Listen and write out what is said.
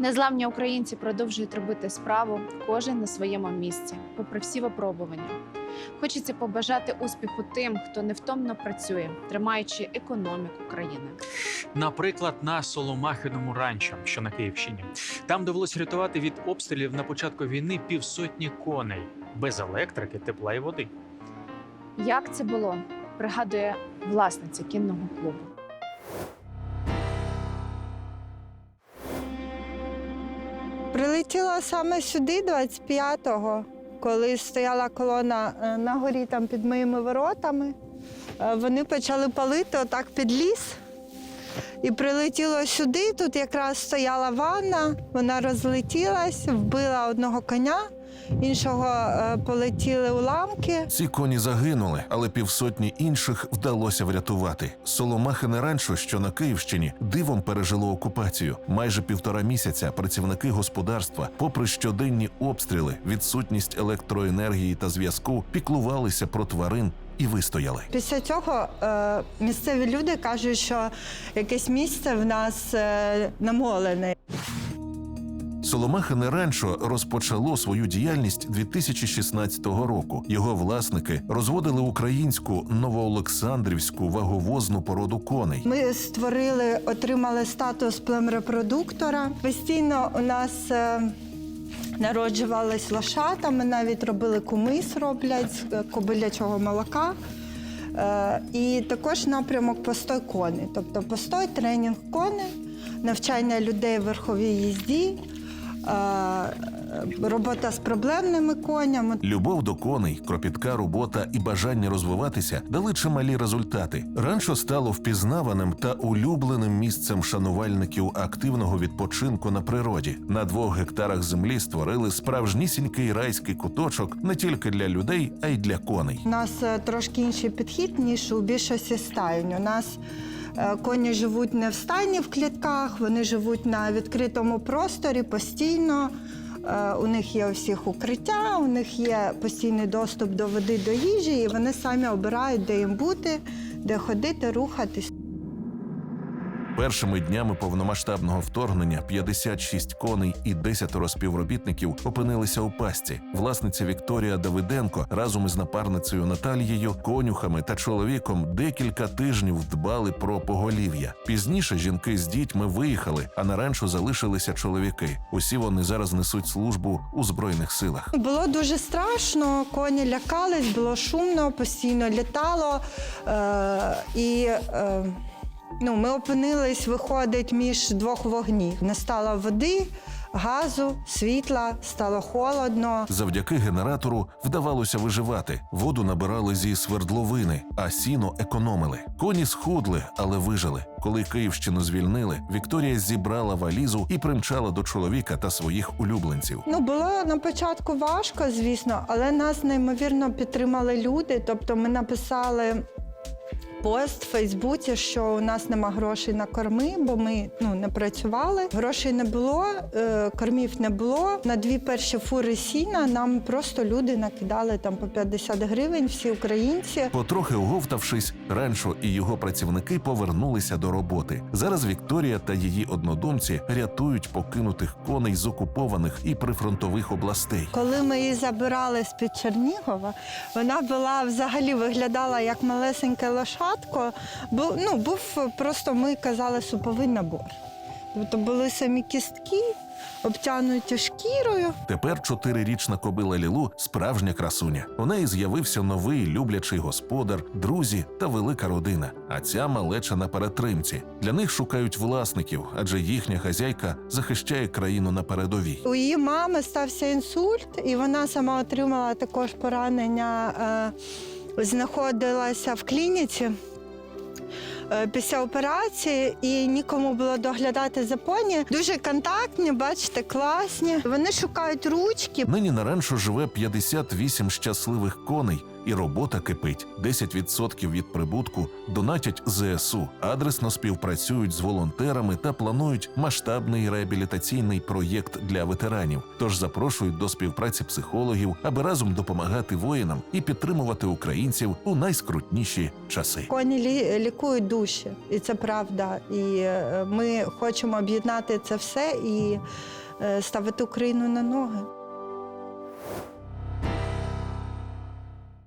Незламні українці продовжують робити справу, кожен на своєму місці, попри всі випробування. Хочеться побажати успіху тим, хто невтомно працює, тримаючи економіку країни. Наприклад, на Соломахиному ранчо, що на Київщині, там довелось рятувати від обстрілів на початку війни півсотні коней без електрики, тепла і води. Як це було? Пригадує власниця кінного клубу. Прилетіла саме сюди, 25-го, коли стояла колона е, на горі там під моїми воротами. Е, Вони почали палити отак під ліс. І прилетіло сюди. Тут якраз стояла ванна, вона розлетілась, вбила одного коня, іншого е, полетіли уламки. Ці коні загинули, але півсотні інших вдалося врятувати. Соломахине ранчо, що на Київщині, дивом пережило окупацію. Майже півтора місяця працівники господарства, попри щоденні обстріли, відсутність електроенергії та зв'язку, піклувалися про тварин і вистояли. Після цього е, місцеві люди кажуть, що якесь місце в нас е, намолене. Соломахине ранчо розпочало свою діяльність 2016 року. Його власники розводили українську новоолександрівську ваговозну породу коней. Ми створили, отримали статус племрепродуктора. Постійно у нас е, народжувались лошата. Ми навіть робили кумис, роблять з е, кобилячого молока. Е, І також напрямок постой коней, тобто постой, тренінг коней, навчання людей в верховій їзді, робота з проблемними конями. Любов до коней, кропітка робота і бажання розвиватися дали чималі результати. Ранчо стало впізнаваним та улюбленим місцем шанувальників активного відпочинку на природі. На двох гектарах землі створили справжнісінький райський куточок не тільки для людей, а й для коней. У нас е, трошки інший підхід, ніж у більшості стайень. У нас е, коні живуть не в стайні в клітках, вони живуть на відкритому просторі постійно. Е, У них є у всіх укриття, у них є постійний доступ до води, до їжі, і вони самі обирають, де їм бути, де ходити, рухатись. Першими днями повномасштабного вторгнення 56 коней і 10 співробітників опинилися у пастці. Власниця Вікторія Давиденко разом із напарницею Наталією, конюхами та чоловіком декілька тижнів дбали про поголів'я. Пізніше жінки з дітьми виїхали, а на ранчо залишилися чоловіки. Усі вони зараз несуть службу у збройних силах. Було дуже страшно, коні лякались, було шумно, постійно літало. Е, і е, ну, ми опинились, виходить, між двох вогнів. Не стало води, газу, світла, стало холодно. Завдяки генератору вдавалося виживати. Воду набирали зі свердловини, а сіно економили. Коні схудли, але вижили. Коли Київщину звільнили, Вікторія зібрала валізу і примчала до чоловіка та своїх улюбленців. Ну, було на початку важко, звісно, але нас неймовірно підтримали люди. Тобто ми написали. Пост в Фейсбуці, що у нас нема грошей на корми, бо ми ну не працювали. Грошей не було, е, кормів не було. На дві перші фури сіна нам просто люди накидали там по 50 гривень, всі українці. Потрохи оговтавшись, ранчо і його працівники повернулися до роботи. Зараз Вікторія та її однодумці рятують покинутих коней з окупованих і прифронтових областей. Коли ми її забирали з під Чернігова, вона була взагалі виглядала як малесеньке лошадко. Бу, ну, був просто, ми казали, суповий набор. Тобто були самі кістки, обтянуті шкірою. Тепер чотирирічна кобила Лілу справжня красуня. У неї з'явився новий люблячий господар, друзі та велика родина. А ця малеча на перетримці. Для них шукають власників, адже їхня хазяйка захищає країну на передовій. У її мами стався інсульт, і вона сама отримала також поранення, е, знаходилася в клініці. е, Після операції і нікому було доглядати за поні. Дуже контактні, бачите, класні. Вони шукають ручки. Нині на ранчо живе 58 щасливих коней, І робота кипить. 10% від прибутку донатять ЗСУ, адресно співпрацюють з волонтерами та планують масштабний реабілітаційний проєкт для ветеранів. Тож запрошують до співпраці психологів, аби разом допомагати воїнам і підтримувати українців у найскрутніші часи. Коні лі- лікують душі, і це правда. І е, ми хочемо об'єднати це все і е, ставити Україну на ноги.